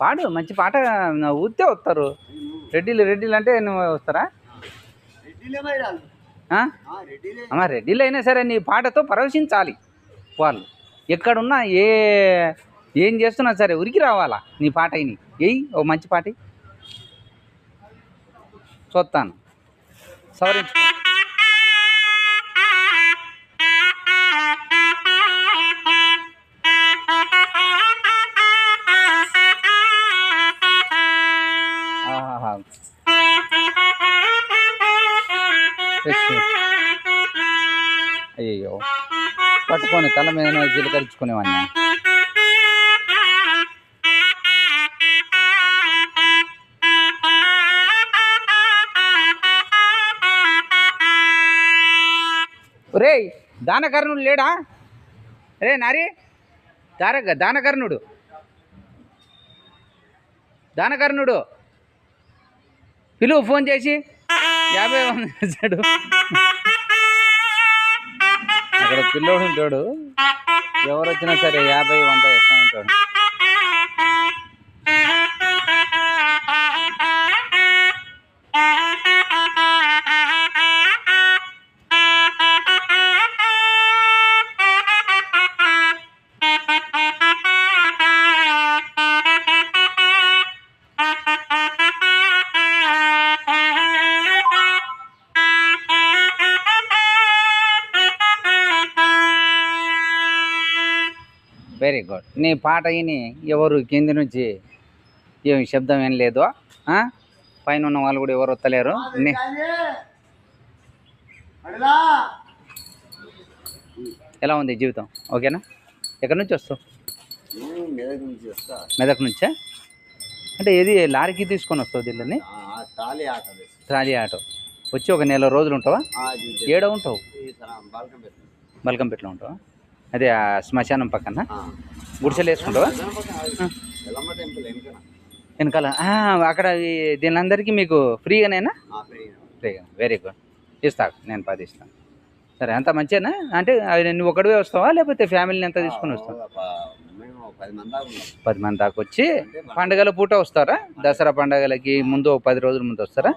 పాడు మంచి పాట ఊతే వస్తారు. రెడ్డిలు రెడ్డిలు అంటే నువ్వు వస్తారా? అమ్మా రెడ్డిలు అయినా సరే నీ పాటతో పరవశించాలి వాళ్ళు. ఎక్కడున్నా ఏ ఏం చేస్తున్నా సరే ఉరికి రావాలా నీ పాట అయిని ఎయ్యి ఓ మంచి పాట చూస్తాను. సవరించుకో. ఆహాహా. అయ్యో పట్టుకొని తల మీద జీలకరించుకునేవాడిని రే దానకర్ణుడు లేడా? రే నారి దార దానకర్ణుడు. దానకర్ణుడు. పిలువు ఫోన్ చేసి. యాభై వంద వేసాడు అక్కడ పిల్లోడు ఉంటాడు. ఎవరు వచ్చినా సరే యాభై వంద ఇస్తా ఉంటాడు. వెరీ గుడ్ నీ పాట విని ఎవరు కింది నుంచి ఏం శబ్దం ఏం లేదు? పైన ఉన్న వాళ్ళు కూడా ఎవరు వస్తలేరు? నీ- ఎలా ఉంది జీవితం? ఓకేనా? ఎక్కడి నుంచి వస్తావు? మెదక్ నుంచా అంటే ఏది లారీకి తీసుకొని వస్తావు ఆట ట్రాలీ ఆటో. వచ్చి ఒక నెల రోజులు ఉంటావా? ఏడ ఉంటావు? బల్కంపేటలో ఉంటావా? అదే ఆ శ్మశానం పక్కన. గుడిసెలు వేసుకుంటావా? వెనకాల. అక్కడ ఈ దీనిలందరికీ మీకు ఫ్రీగానేనా? ఫ్రీగా వెరీ గుడ్ ఇస్తా నేను పది ఇస్తాను సరే అంత మంచిగానా? అంటే నువ్వు ఒకడివే వస్తావా? లేకపోతే ఫ్యామిలీని ఎంత తీసుకొని వస్తావు? పది మంది దాకా వచ్చి పండగల పూట వస్తారా? దసరా పండగలకి ముందు పది రోజుల ముందు వస్తారా.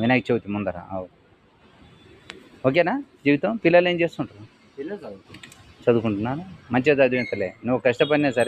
వినాయక చవితి ముందర. ఓకేనా? జీవితం? పిల్లలు ఏం చేస్తుంటారు? చదువుకుంటున్నాను మంచిగా చదివించలే. నువ్వు కష్టపడినా సరే